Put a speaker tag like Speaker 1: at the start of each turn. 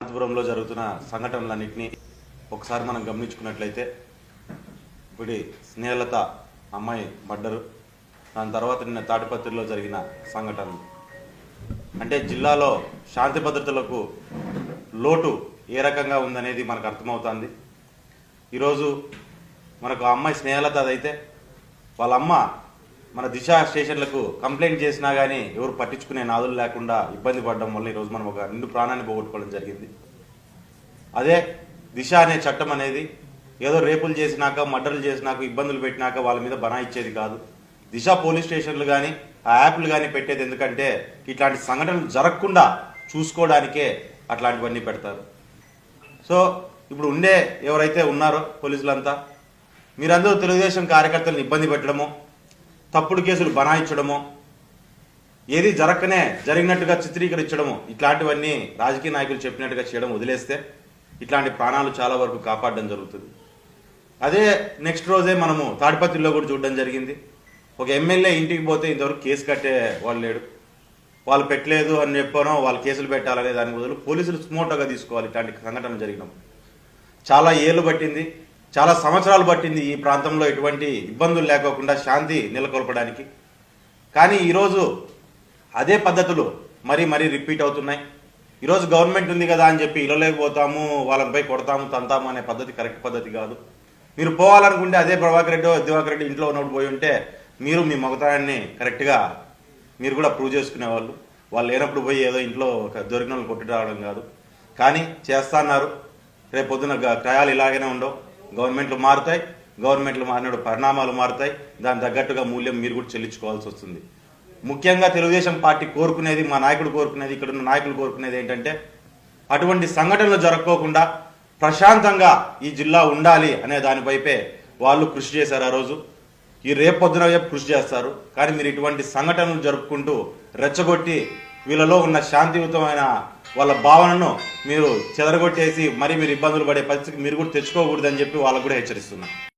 Speaker 1: అనంతపురంలో జరుగుతున్న సంఘటనలన్నింటినీ ఒకసారి మనం గమనించుకున్నట్లయితే ఇప్పుడు స్నేహలత అమ్మాయి మర్డరు దాని తర్వాత నిన్న తాటిపత్రిలో జరిగిన సంఘటనలు. అంటే జిల్లాలో శాంతి భద్రతలకు లోటు ఏ రకంగా ఉందనేది మనకు అర్థమవుతుంది. ఈరోజు మనకు ఆ అమ్మాయి స్నేహలత అదైతే వాళ్ళ అమ్మ మన దిశ స్టేషన్లకు కంప్లైంట్ చేసినా కానీ ఎవరు పట్టించుకునే నాదులు లేకుండా ఇబ్బంది పడడం వల్ల ఈరోజు మనం ఒక నిండు ప్రాణాన్ని పోగొట్టుకోవడం జరిగింది. అదే దిశ అనే చట్టం అనేది ఏదో రేపులు చేసినాక మర్డర్లు చేసినాక ఇబ్బందులు పెట్టినాక వాళ్ళ మీద బనా ఇచ్చేది కాదు. దిశ పోలీస్ స్టేషన్లు కానీ ఆ యాప్లు కానీ పెట్టేది ఎందుకంటే ఇట్లాంటి సంఘటనలు జరగకుండా చూసుకోవడానికే అట్లాంటివన్నీ పెడతారు. సో ఇప్పుడు ఉండే ఎవరైతే ఉన్నారో పోలీసులంతా మీరందరూ తెలుగుదేశం కార్యకర్తలను ఇబ్బంది పెట్టడము తప్పుడు కేసులు బనాయించడము ఏది జరగకనే జరిగినట్టుగా చిత్రీకరించడము ఇట్లాంటివన్నీ రాజకీయ నాయకులు చెప్పినట్టుగా చేయడం వదిలేస్తే ఇట్లాంటి ప్రాణాలు చాలా వరకు కాపాడడం జరుగుతుంది. అదే నెక్స్ట్ రోజే మనము తాడిపత్రిలో కూడా చూడడం జరిగింది. ఒక ఎమ్మెల్యే ఇంటికి పోతే ఇంతవరకు కేసు కట్టే వాళ్ళు లేడు. వాళ్ళు పెట్టలేదు అని చెప్పానో వాళ్ళు కేసులు పెట్టాలనే దాని బదులు పోలీసులు స్మోటోగా తీసుకోవాలి ఇట్లాంటి సంఘటన జరిగినప్పుడు. చాలా ఏళ్ళు పట్టింది. చాలా సంవత్సరాలు పట్టింది ఈ ప్రాంతంలో ఎటువంటి ఇబ్బందులు లేకోకుండా శాంతి నెలకొల్పడానికి. కానీ ఈరోజు అదే పద్ధతులు మరీ మరీ రిపీట్ అవుతున్నాయి. ఈరోజు గవర్నమెంట్ ఉంది కదా అని చెప్పి ఇళ్ళలేకపోతాము వాళ్ళపై కొడతాము తంతాము అనే పద్ధతి కరెక్ట్ పద్ధతి కాదు. మీరు పోవాలనుకుంటే అదే ప్రభాకర్ రెడ్డి దివాకర్ రెడ్డి ఇంట్లో ఉన్నప్పుడు పోయి ఉంటే మీరు మీ మగతనాన్ని కరెక్ట్గా మీరు కూడా ప్రూవ్ చేసుకునేవాళ్ళు. వాళ్ళు లేనప్పుడు పోయి ఏదో ఇంట్లో ఒక దొరికిన వాళ్ళు కొట్టి రావడం కాదు. కానీ చేస్తా అన్నారు. రేపు పొద్దున క్రయాలు ఇలాగనే ఉండవు. గవర్నమెంట్లు మారుతాయి గవర్నమెంట్లు మారినప్పుడు పరిణామాలు మారుతాయి దాని తగ్గట్టుగా మూల్యం మీరు కూడా చెల్లించుకోవాల్సి వస్తుంది. ముఖ్యంగా తెలుగుదేశం పార్టీ కోరుకునేది మా నాయకుడు కోరుకునేది ఇక్కడ ఉన్న నాయకులు కోరుకునేది ఏంటంటే అటువంటి సంఘటనలు జరగకోకుండా ప్రశాంతంగా ఈ జిల్లా ఉండాలి అనే దానిపైపే వాళ్ళు కృషి చేశారు ఆ రోజు. ఈ రేపు పొద్దున కృషి చేస్తారు. కానీ మీరు ఇటువంటి సంఘటనలు జరుపుకుంటూ రెచ్చగొట్టి వీళ్ళలో ఉన్న శాంతియుతమైన వాళ్ళ భావనను మీరు చెదరగొట్టేసి మరి మీరు ఇబ్బందులు పడే పరిస్థితికి మీరు కూడా తెచ్చుకోకూడదని చెప్పి వాళ్ళకు కూడా హెచ్చరిస్తున్నాను